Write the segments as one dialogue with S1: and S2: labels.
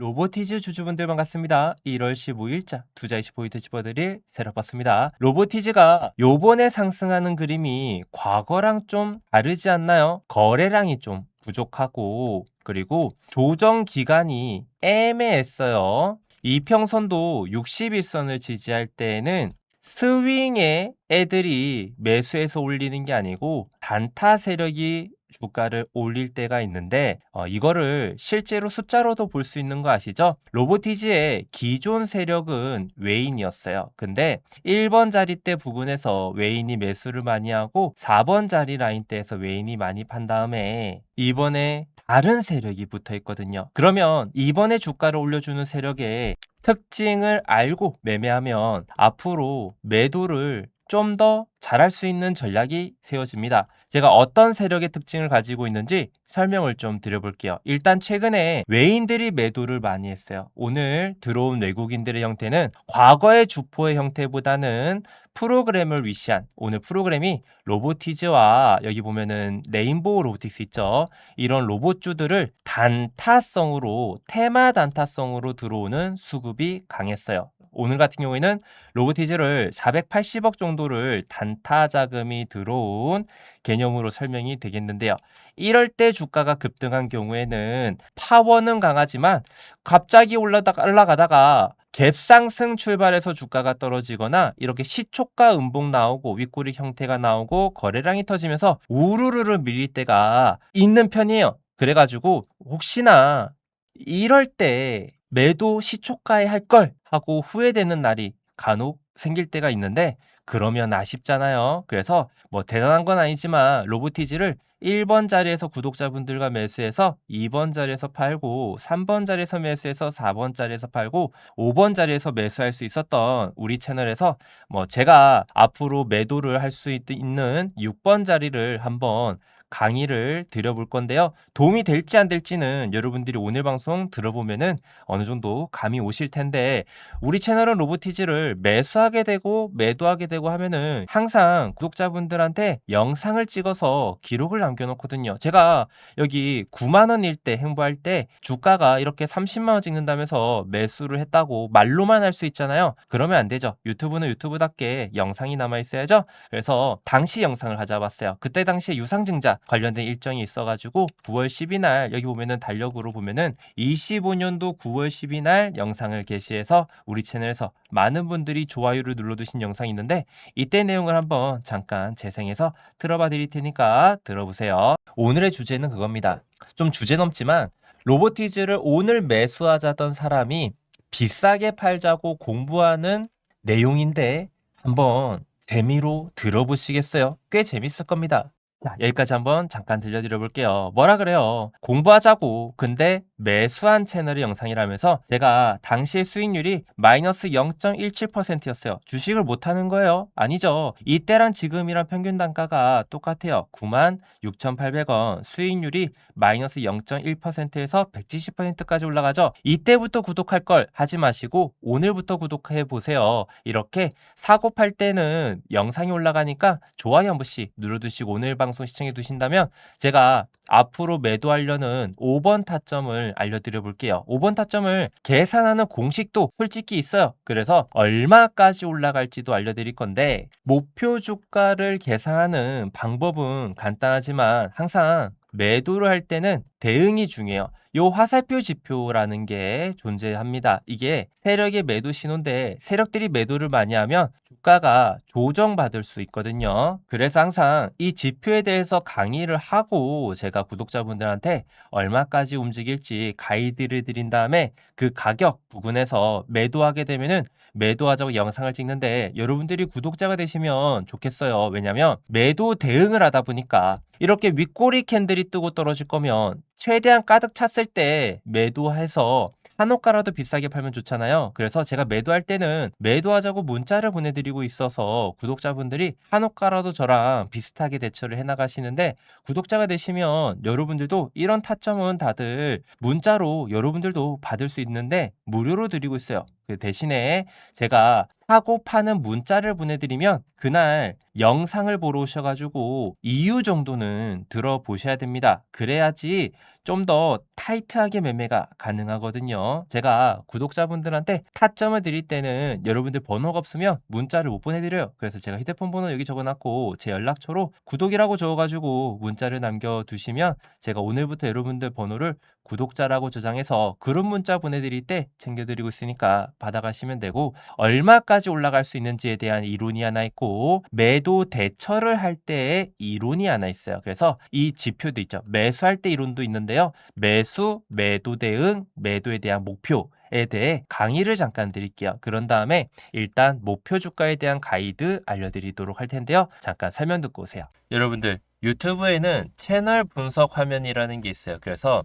S1: 로보티즈 주주분들 반갑습니다. 1월 15일자 투자이시 포인트 집어드릴 세력봤습니다. 로보티즈가 요번에 상승하는 그림이 과거랑 좀 다르지 않나요? 거래량이 좀 부족하고 그리고 조정 기간이 애매했어요. 이평선도 61선을 지지할 때에는 스윙에 애들이 매수해서 올리는 게 아니고 단타 세력이 주가를 올릴 때가 있는데 어, 이거를 실제로 숫자로도 볼 수 있는 거 아시죠? 로보티즈의 기존 세력은 웨인이었어요. 근데 1번 자리 대 부분에서 웨인이 매수를 많이 하고 4번 자리 라인 대에서 웨인이 많이 판 다음에 이번에 다른 세력이 붙어 있거든요. 그러면 이번에 주가를 올려주는 세력의 특징을 알고 매매하면 앞으로 매도를 좀 더 잘할 수 있는 전략이 세워집니다. 제가 어떤 세력의 특징을 가지고 있는지 설명을 좀 드려볼게요. 일단 최근에 외인들이 매도를 많이 했어요. 오늘 들어온 외국인들의 형태는 과거의 주포의 형태보다는 프로그램을 위시한 오늘 프로그램이 로보티즈와 여기 보면은 레인보우 로보틱스 있죠. 이런 로봇주들을 단타성으로 테마 단타성으로 들어오는 수급이 강했어요. 오늘 같은 경우에는 로보티즈를 480억 정도를 단타 자금이 들어온 개념으로 설명이 되겠는데요. 이럴 때 주가가 급등한 경우에는 파워는 강하지만 갑자기 올라다가 올라가다가 갭상승 출발해서 주가가 떨어지거나 이렇게 시초가 음봉 나오고 윗꼬리 형태가 나오고 거래량이 터지면서 우르르르 밀릴 때가 있는 편이에요. 그래가지고 혹시나 이럴 때 매도 시초가에 할 걸 하고 후회되는 날이 간혹 생길 때가 있는데 그러면 아쉽잖아요. 그래서 뭐 대단한 건 아니지만 로보티즈를 1번 자리에서 구독자분들과 매수해서 2번 자리에서 팔고 3번 자리에서 매수해서 4번 자리에서 팔고 5번 자리에서 매수할 수 있었던 우리 채널에서 뭐 제가 앞으로 매도를 할 수 있는 6번 자리를 한번 강의를 드려볼 건데요. 도움이 될지 안 될지는 여러분들이 오늘 방송 들어보면은 어느 정도 감이 오실 텐데 우리 채널은 로보티즈를 매수하게 되고 매도하게 되고 하면은 항상 구독자분들한테 영상을 찍어서 기록을 남겨놓거든요. 제가 여기 9만 원일 때 행보할 때 주가가 이렇게 30만 원 찍는다면서 매수를 했다고 말로만 할 수 있잖아요. 그러면 안 되죠. 유튜브는 유튜브답게 영상이 남아 있어야죠. 그래서 당시 영상을 가져와봤어요. 그때 당시에 유상증자 관련된 일정이 있어가지고 9월 10일 날 여기 보면은 달력으로 보면은 25년도 9월 10일 날 영상을 게시해서 우리 채널에서 많은 분들이 좋아요를 눌러두신 영상이 있는데 이때 내용을 한번 잠깐 재생해서 들어봐 드릴 테니까 들어보세요. 오늘의 주제는 그겁니다. 좀 주제 넘지만 로보티즈를 오늘 매수하자던 사람이 비싸게 팔자고 공부하는 내용인데 한번 재미로 들어보시겠어요? 꽤 재밌을 겁니다. 자, 여기까지 한번 잠깐 들려드려 볼게요. 뭐라 그래요? 공부하자고. 근데 매수한 채널의 영상이라면서 제가 당시의 수익률이 마이너스 0.17%였어요. 주식을 못하는 거예요? 아니죠. 이때랑 지금이랑 평균 단가가 똑같아요. 9만 6,800원. 수익률이 마이너스 0.1%에서 170%까지 올라가죠. 이때부터 구독할 걸 하지 마시고 오늘부터 구독해 보세요. 이렇게 사고 팔 때는 영상이 올라가니까 좋아요 한 번씩 눌러두시고 오늘 방송 시청해 두신다면 제가 앞으로 매도하려는 5번 타점을 알려드려 볼게요. 5번 타점을 계산하는 공식도 솔직히 있어요. 그래서 얼마까지 올라갈지도 알려드릴 건데 목표 주가를 계산하는 방법은 간단하지만 항상 매도를 할 때는 대응이 중요해요. 요 화살표 지표라는 게 존재합니다. 이게 세력의 매도 신호인데 세력들이 매도를 많이 하면 주가가 조정받을 수 있거든요. 그래서 항상 이 지표에 대해서 강의를 하고 제가 구독자분들한테 얼마까지 움직일지 가이드를 드린 다음에 그 가격 부분에서 매도하게 되면은 매도하자고 영상을 찍는데 여러분들이 구독자가 되시면 좋겠어요. 왜냐면 매도 대응을 하다 보니까 이렇게 윗꼬리 캔들이 뜨고 떨어질 거면 최대한 가득 찼을 때 매도해서 한옥가라도 비싸게 팔면 좋잖아요. 그래서 제가 매도할 때는 매도하자고 문자를 보내드리고 있어서 구독자분들이 한옥가라도 저랑 비슷하게 대처를 해나가시는데 구독자가 되시면 여러분들도 이런 타점은 다들 문자로 여러분들도 받을 수 있는데 무료로 드리고 있어요. 그 대신에 제가 사고 파는 문자를 보내드리면 그날 영상을 보러 오셔가지고 이유 정도는 들어보셔야 됩니다. 그래야지 좀 더 타이트하게 매매가 가능하거든요. 제가 구독자분들한테 타점을 드릴 때는 여러분들 번호가 없으면 문자를 못 보내드려요. 그래서 제가 휴대폰 번호 여기 적어놨고 제 연락처로 구독이라고 적어가지고 문자를 남겨두시면 제가 오늘부터 여러분들 번호를 구독자라고 저장해서 그룹 문자 보내드릴 때 챙겨드리고 있으니까 받아가시면 되고 얼마까지 올라갈 수 있는지에 대한 이론이 하나 있고 매도 대처를 할 때의 이론이 하나 있어요. 그래서 이 지표도 있죠. 매수할 때 이론도 있는데요. 매수, 매도 대응, 매도에 대한 목표 에 대해 강의를 잠깐 드릴게요. 그런 다음에 일단 목표 주가에 대한 가이드 알려드리도록 할 텐데요. 잠깐 설명 듣고 오세요. 여러분들 유튜브에는 채널 분석 화면이라는 게 있어요. 그래서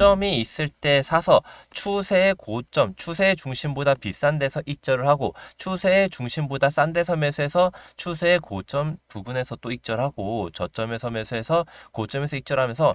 S1: 저점이 있을 때 사서 추세의 고점, 추세의 중심보다 비싼 데서 익절을 하고 추세의 중심보다 싼 데서 매수해서 추세의 고점 부근에서 또 익절하고 저점에서 매수해서 고점에서 익절하면서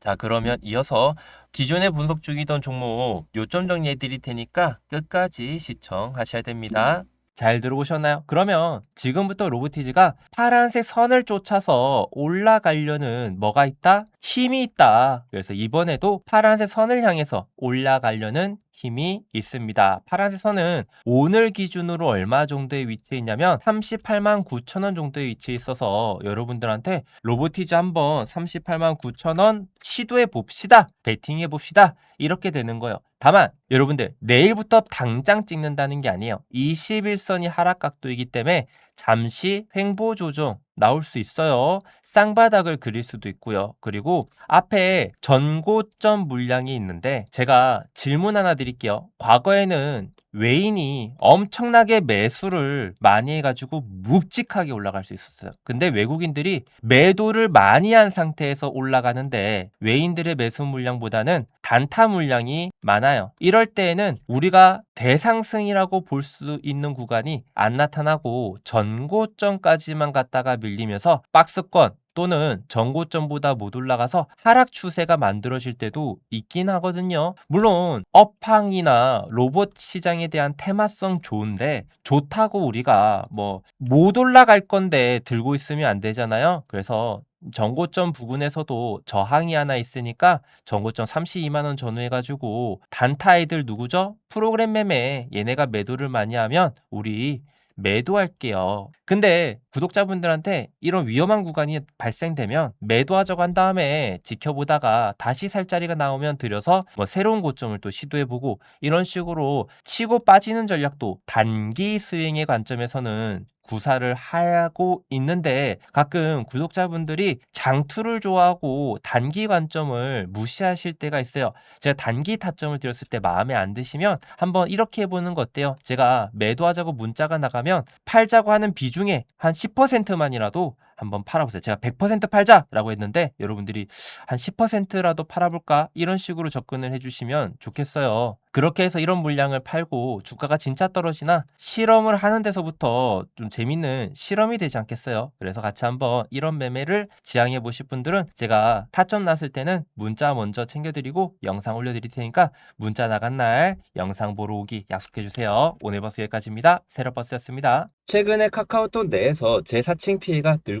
S1: 자 그러면 이어서 기존에 분석 중이던 종목 요점 정리해 드릴 테니까 끝까지 시청하셔야 됩니다. 잘 들어오셨나요? 그러면 지금부터 로보티즈가 파란색 선을 쫓아서 올라가려는 뭐가 있다? 힘이 있다. 그래서 이번에도 파란색 선을 향해서 올라가려는 힘이 있습니다. 파란색 선은 오늘 기준으로 얼마 정도에 위치해 있냐면 38만 9천 원 정도에 위치해 있어서 여러분들한테 로보티즈 한번 38만 9천 원 시도해 봅시다. 베팅해 봅시다. 이렇게 되는 거예요. 다만 여러분들 내일부터 당장 찍는다는 게 아니에요. 21선이 하락각도이기 때문에 잠시 횡보 조정 나올 수 있어요. 쌍바닥을 그릴 수도 있고요. 그리고 앞에 전고점 물량이 있는데 제가 질문 하나 드릴게요. 과거에는 외인이 엄청나게 매수를 많이 해가지고 묵직하게 올라갈 수 있었어요. 근데 외국인들이 매도를 많이 한 상태에서 올라가는데 외인들의 매수 물량보다는 단타 물량이 많아요. 이럴 때에는 우리가 대상승이라고 볼 수 있는 구간이 안 나타나고 전고점까지만 갔다가 밀리면서 박스권 또는 전고점보다 못 올라가서 하락 추세가 만들어질 때도 있긴 하거든요. 물론 업황이나 로봇 시장에 대한 테마성 좋은데 좋다고 우리가 뭐 못 올라갈 건데 들고 있으면 안 되잖아요. 그래서 전고점 부근에서도 저항이 하나 있으니까 전고점 32만 원 전후해 가지고 단타 아이들 누구죠? 프로그램 매매 얘네가 매도를 많이 하면 우리 매도할게요. 근데 구독자분들한테 이런 위험한 구간이 발생되면 매도하자고 한 다음에 지켜보다가 다시 살 자리가 나오면 들여서 뭐 새로운 고점을 또 시도해보고 이런 식으로 치고 빠지는 전략도 단기 스윙의 관점에서는 구사를 하고 있는데 가끔 구독자분들이 장투를 좋아하고 단기 관점을 무시하실 때가 있어요. 제가 단기 타점을 드렸을 때 마음에 안 드시면 한번 이렇게 해보는 거 어때요? 제가 매도하자고 문자가 나가면 팔자고 하는 비중에 한 10%만이라도 한번 팔아보세요. 제가 100% 팔자라고 했는데 여러분들이 한 10%라도 팔아볼까 이런 식으로 접근을 해주시면 좋겠어요. 그렇게 해서 이런 물량을 팔고 주가가 진짜 떨어지나 실험을 하는 데서부터 좀 재밌는 실험이 되지 않겠어요. 그래서 같이 한번 이런 매매를 지향해 보실 분들은 제가 타점 났을 때는 문자 먼저 챙겨드리고 영상 올려드릴 테니까 문자 나간 날 영상 보러 오기 약속해 주세요. 오늘 버스 여기까지입니다. 세러버스였습니다.
S2: 최근에 카카오톡 내에서 재사칭 피해가 늘